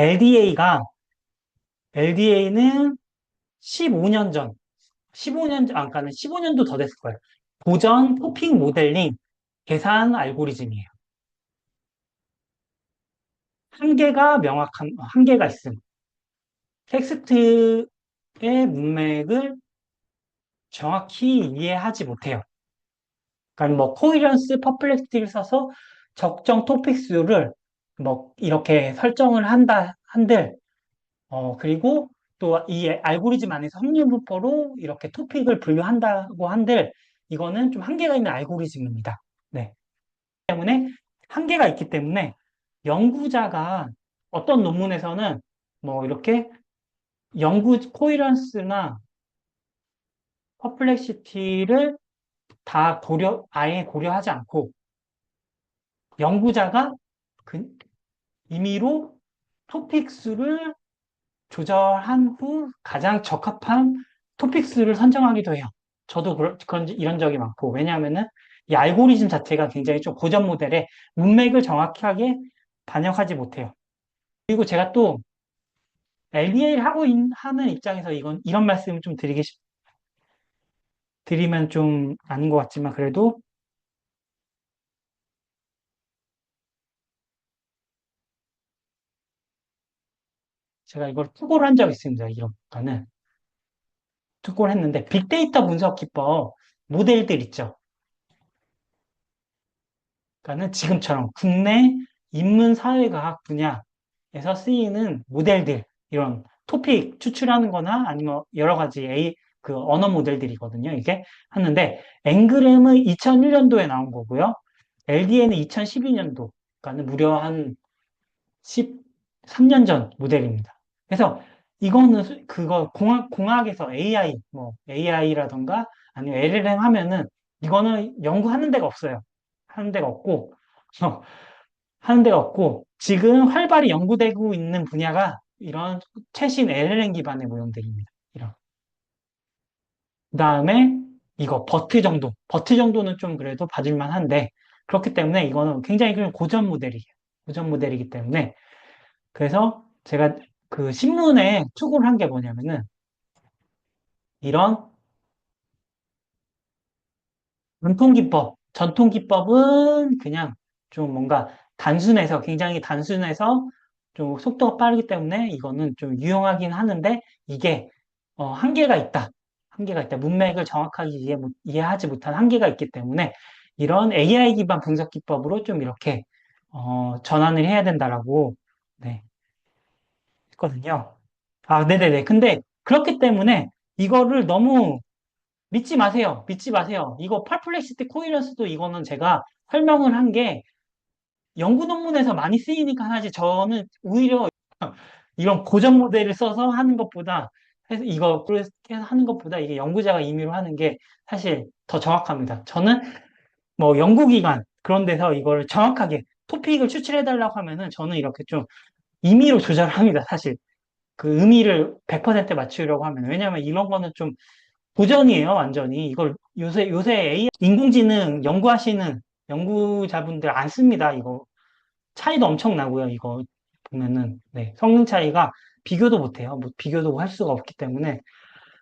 LDA가, LDA는 15년 전, 15년, 전, 아, 그러니까 15년도 더 됐을 거예요. 고전 토픽 모델링 계산 알고리즘이에요. 한계가 명확한, 한계가 있음. 텍스트의 문맥을 정확히 이해하지 못해요. 그러니까 뭐 코히런스 퍼플렉시티를 써서 적정 토픽 수를 뭐 이렇게 설정을 한다 한들 어 그리고 또 이 알고리즘 안에서 확률분포로 이렇게 토픽을 분류한다고 한들 이거는 좀 한계가 있는 알고리즘입니다. 네. 때문에 한계가 있기 때문에 연구자가 어떤 논문에서는 뭐 이렇게 연구 코히런스나 퍼플렉시티를 다 고려, 아예 고려하지 않고 연구자가 그 임의로 토픽 수를 조절한 후 가장 적합한 토픽 수를 선정하기도 해요. 저도 그런, 이런 적이 많고 왜냐하면은 이 알고리즘 자체가 굉장히 좀 고전 모델의 문맥을 정확하게 반영하지 못해요. 그리고 제가 또 LDA를 하고 있, 하는 입장에서 이건 이런 말씀을 좀 드리기 싶, 드리면 좀 아닌 것 같지만 그래도 제가 이걸 투고를 한 적이 있습니다. 이런 거는 투고를 했는데 빅데이터 분석 기법 모델들 있죠. 그러니까는 지금처럼 국내 인문사회과학 분야에서 쓰이는 모델들 이런 토픽 추출하는 거나 아니면 여러 가지 A, 그 언어 모델들이거든요. 이게 하는데 앵그램은 2001년도에 나온 거고요. LDN은 2012년도, 그러니까 무려 한 13년 전 모델입니다. 그래서 이거는 그거 공학, 공학에서 AI, 뭐 AI라던가 아니면 LLM 하면은 이거는 연구하는 데가 없어요. 하는 데가 없고, 어, 하는 데가 없고, 지금 활발히 연구되고 있는 분야가 이런 최신 LLM 기반의 모형들입니다. 이런. 그 다음에 이거 버트 정도. 버트 정도는 좀 그래도 봐줄만 한데, 그렇기 때문에 이거는 굉장히 고전 모델이에요. 고전 모델이기 때문에. 그래서 제가 그 신문에 투고를 한 게 뭐냐면은, 이런 전통 기법. 전통 기법은 그냥 좀 뭔가 단순해서, 굉장히 단순해서 좀 속도가 빠르기 때문에 이거는 좀 유용하긴 하는데, 이게 어, 한계가 있다. 한계가 있다. 문맥을 정확하게 이해, 못- 이해하지 못한 한계가 있기 때문에 이런 AI 기반 분석 기법으로 좀 이렇게 어, 전환을 해야 된다라고 네, 했거든요. 아, 네네네. 근데 그렇기 때문에 이거를 너무 믿지 마세요. 믿지 마세요. 이거 퍼플렉시티 코이런스도 이거는 제가 설명을 한 게 연구 논문에서 많이 쓰이니까 하지 저는 오히려 이런 고전 모델을 써서 하는 것보다 해서 이거 그렇게 하는 것보다 이게 연구자가 임의로 하는 게 사실 더 정확합니다. 저는 뭐 연구기관 그런 데서 이걸 정확하게 토픽을 추출해 달라고 하면은 저는 이렇게 좀 임의로 조절합니다. 사실 그 의미를 100% 맞추려고 하면 왜냐하면 이런 거는 좀 고전이에요. 완전히 이걸 요새 요새 AI 인공지능 연구하시는 연구자분들 안 씁니다. 이거 차이도 엄청 나고요. 이거 보면은 네, 성능 차이가 비교도 못해요. 뭐 비교도 할 수가 없기 때문에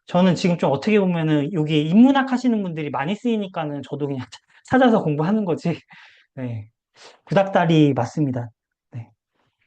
저는 지금 좀 어떻게 보면은 여기 인문학 하시는 분들이 많이 쓰이니까는 저도 그냥 찾아서 공부하는 거지. 네, 구닥다리 맞습니다.